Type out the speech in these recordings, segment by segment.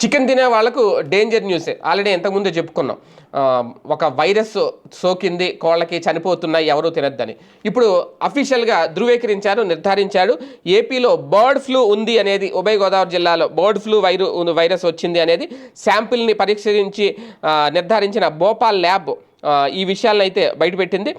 Chicken తినే వాళ్ళకు danger న్యూసే. Already ఇంతకుముందే చెప్పుకున్నాం. ఒక వైరస్ సోకింది కోళ్ళకి చనిపోతున్నాయి ఎవరూ తినద్దని. ఇప్పుడు అఫీషియల్గా ధృవీకరించారు నిర్ధారించాడు. ఏపీలో బర్డ్ ఫ్లూ ఉంది అనేది ఉభయ గోదావరి జిల్లాలో బర్డ్ ఫ్లూ వైరు వైరస్ వచ్చింది అనేది శాంపిల్ని పరీక్షించి నిర్ధారించిన భోపాల్ ల్యాబ్ ఈ విషయాలను అయితే బయటపెట్టింది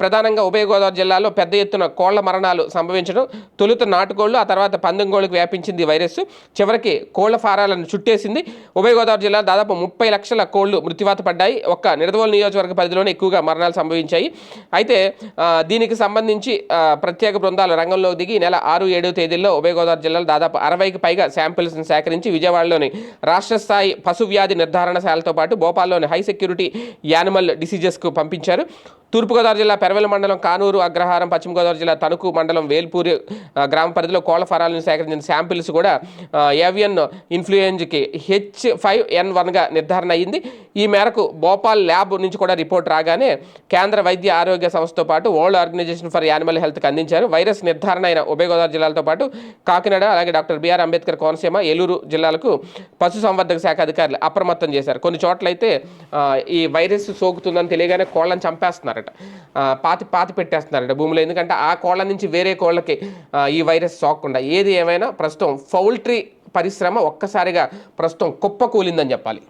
ప్రధానంగా ఉభయ గోదావరి జిల్లాలో పెద్ద ఎత్తున కోళ్ళ మరణాలు సంభవించడం తొలుత నాటుకోళ్ళు ఆ తర్వాత పందంగోళ్ళకు వ్యాపించింది వైరస్. చివరికి కోళ్ళ ఫారాలను చుట్టేసింది. ఉభయ గోదావరి జిల్లా దాదాపు ముప్పై లక్షల కోళ్ళు మృత్యువాత పడ్డాయి. ఒక్క నిడదవోలు నియోజకవర్గ పరిధిలోనే ఎక్కువగా మరణాలు సంభవించాయి. అయితే దీనికి సంబంధించి ప్రత్యేక బృందాలు రంగంలోకి దిగి నెల ఆరు ఏడు తేదీల్లో ఉభయ గోదావరి జిల్లాలో దాదాపు అరవైకి పైగా శాంపిల్స్ను సేకరించి విజయవాడలోని రాష్ట్ర స్థాయి పశు వ్యాధి నిర్ధారణశాలతో పాటు భోపాల్లోని హై సెక్యూరిటీ యానిమల్ డిసీజెస్కు పంపించారు. తూర్పుగోదావరి జిల్లా పెరవెల మండలం కానూరు అగ్రహారం పశ్చిమ గోదావరి జిల్లా తణుకు మండలం వేల్పూరి గ్రామ పరిధిలో కోళ్ళ ఫారాలను సేకరించిన శాంపిల్స్ కూడా ఏవియన్ ఇన్ఫ్లుయెంజ్కి హెచ్ ఫైవ్ ఎన్ వన్గా నిర్ధారణ అయ్యింది ఈ మేరకు భోపాల్ ల్యాబ్ నుంచి కూడా రిపోర్ట్ రాగానే కేంద్ర వైద్య ఆరోగ్య సంస్థతో పాటు వరల్డ్ ఆర్గనైజేషన్ ఫర్ యానిమల్ హెల్త్కి అందించారు. వైరస్ నిర్ధారణ అయిన ఉభయ గోదావరి జిల్లాలతో పాటు కాకినాడ అలాగే డాక్టర్ బిఆర్ అంబేద్కర్ కోనసీమ ఏలూరు జిల్లాలకు పశుసంవర్ధక శాఖ అధికారులు అప్రమత్తం చేశారు. కొన్ని చోట్లయితే ఈ వైరస్ ఉందని తెలియగానే కోళ్ళని చంపేస్తున్నారట. పాతి పాతి పెట్టేస్తున్నారట భూమిలో. ఎందుకంటే ఆ కోళ్ళ నుంచి వేరే కోళ్ళకి ఈ వైరస్ సోకకుండా ఏది ఏమైనా ప్రస్తుతం పౌల్ట్రీ పరిశ్రమ ఒక్కసారిగా ప్రస్తుతం కుప్ప కూలిందని చెప్పాలి.